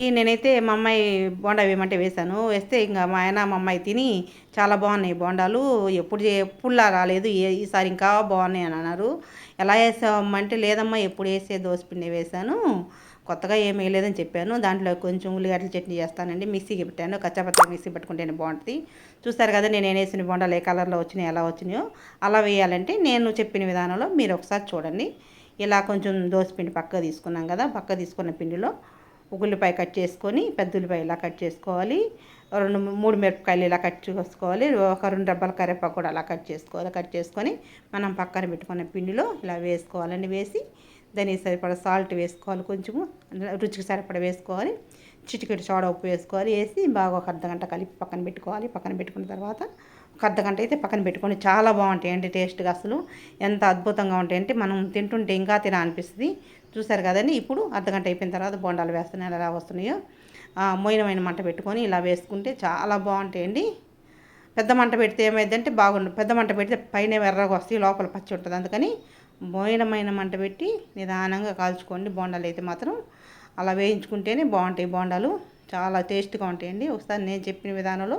ఈ నేనైతే మా అమ్మాయి బోండా వేయమంటే వేశాను. వేస్తే ఇంకా మా ఆయన మా అమ్మాయి తిని చాలా బాగున్నాయి బోండాలు. ఎప్పుడు ఎప్పుడులా రాలేదు. ఈసారి ఇంకా బాగున్నాయి అని అన్నారు. ఎలా వేసామంటే లేదమ్మా ఎప్పుడు వేసే దోసపిండి వేశాను. కొత్తగా ఏమీ వేయలేదని చెప్పాను. దాంట్లో కొంచెం ఉల్లిగడ్డల చట్నీ చేస్తానండి. మిక్సీకి పెట్టాను. కచ్చాపచ్చగా మిక్సీ పెట్టుకుంటేనే బాగుంటుంది. చూస్తారు కదా నేను ఏం వేసిన బోండాలు ఏ కలర్లో వచ్చినాయి ఎలా వచ్చినాయో. అలా వేయాలంటే నేను చెప్పిన విధానంలో మీరు ఒకసారి చూడండి. ఇలా కొంచెం దోసపిండి పక్క తీసుకున్నాం కదా పక్క తీసుకున్న పిండిలో ఉల్లిపాయ కట్ చేసుకొని పెద్ద ఉల్లిపాయ ఇలా కట్ చేసుకోవాలి. రెండు మూడు మిరపకాయలు ఇలా కట్ చేసుకోవాలి. ఒక రెండు డబ్బాల కరివేపాకు కూడా అలా కట్ చేసుకోవాలి. కట్ చేసుకొని మనం పక్కన పెట్టుకున్న పిండిలో ఇలా వేసుకోవాలండి. వేసి దానికి సరిపడా సాల్ట్ వేసుకోవాలి. కొంచెము రుచికి సరిపడా వేసుకోవాలి. చిటికెడు సోడా ఉప్పు వేసుకోవాలి. వేసి బాగా ఒక అర్ధగంట కలిపి పక్కన పెట్టుకోవాలి. పక్కన పెట్టుకున్న తర్వాత ఒక అర్ధగంట అయితే పక్కన పెట్టుకొని చాలా బాగుంటాయండి టేస్ట్గా అసలు. ఎంత అద్భుతంగా ఉంటాయంటే మనం తింటుంటే ఇంకా తినాలనిపిస్తుంది. చూసారు కదండి? ఇప్పుడు అర్ధగంట అయిపోయిన తర్వాత బొండాలు వేస్తున్నాయి. ఎలా వస్తున్నాయో. మొయినమైన మోయినమైన మంట పెట్టుకొని ఇలా వేసుకుంటే చాలా బాగుంటాయండి పెద్ద మంట పెడితే ఏమైందంటే బాగుండు. పెద్ద మంట పెడితే పైన ఎర్రగా వస్తాయి. లోపల పచ్చి ఉంటుంది. అందుకని మోయినమైన మంట పెట్టి నిదానంగా కాల్చుకోండి. బోండాలు అయితే మాత్రం అలా వేయించుకుంటేనే బాగుంటాయి బోండాలు. చాలా టేస్ట్గా ఉంటాయండి. ఒకసారి నేను చెప్పిన విధానంలో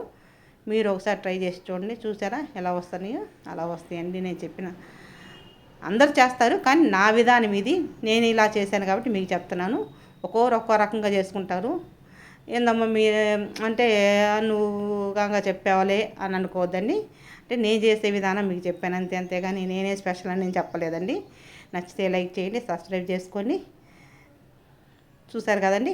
మీరు ఒకసారి ట్రై చేసి చూడండి. చూసారా? ఎలా వస్తాయో అలా వస్తాయండి నేను చెప్పిన. అందరు చేస్తారు కానీ నా విధానం ఇది. నేను ఇలా చేశాను కాబట్టి మీకు చెప్తున్నాను. ఒక్కొరు ఒక్కో రకంగా చేసుకుంటారు. ఏందమ్మా మీ అంటే నువ్వు గంగా చెప్పావలే అని అనుకోవద్దండి. అంటే నేను చేసే విధానం మీకు చెప్పాను అంతే అంతేగాని నేనే స్పెషల్ అని నేను చెప్పలేదండి. నచ్చితే లైక్ చేయండి సబ్స్క్రైబ్ చేసుకోండి. చూసారు కదండి?